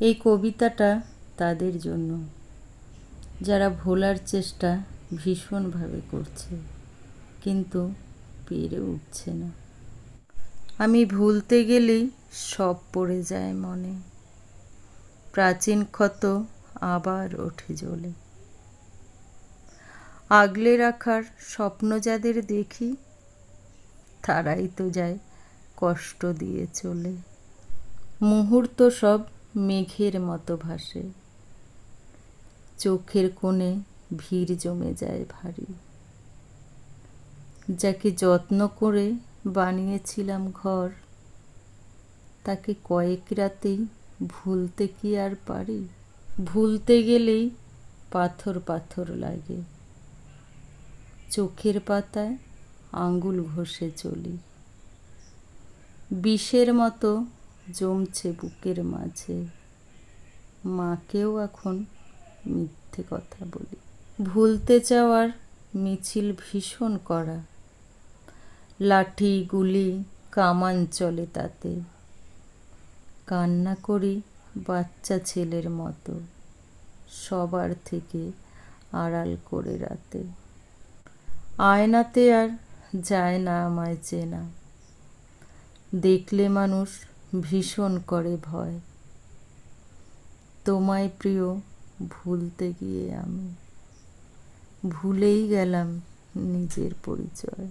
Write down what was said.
এই কবিতাটা তাদের জন্য, যারা ভোলার চেষ্টা ভীষণভাবে করছে, কিন্তু পেরে উঠছে না। আমি ভুলতে গেলেই সব পড়ে যায় মনে। প্রাচীন ক্ষত আবার ওঠে জ্বলে। আগলে রাখার স্বপ্ন যাদের দেখি, তারাই তো যায় কষ্ট দিয়ে চলে। মুহূর্ত সব মেঘের মতো ভাসে। চোখের কোণে ভিড় জমে যায় ভারী। যাকে যত্ন করে বানিয়েছিলাম ঘর, তাকে কয়েক রাতেই ভুলতে কি আর পারি? ভুলতে গেলেই পাথর পাথর লাগে। চোখের পাতায় আঙ্গুল ঘষে চলি। বিষের মতো জমছে বুকের মাঝে। মাকেও এখন মিথ্যে কথা বলি। ভুলতে চাওয়ার মিছিল ভীষণ করা। লাঠি গুলি কামান চলে তাতে। কান্না করি বাচ্চা ছেলের মতো, সবার থেকে আড়াল করে রাতে। আয়নাতে আর যায় না আমায় চেনা। দেখলে মানুষ ভীষণ করে ভয়। তোমায় প্রিয় ভুলতে গিয়ে আমি। ভুলেই গেলাম নিজের পরিচয়।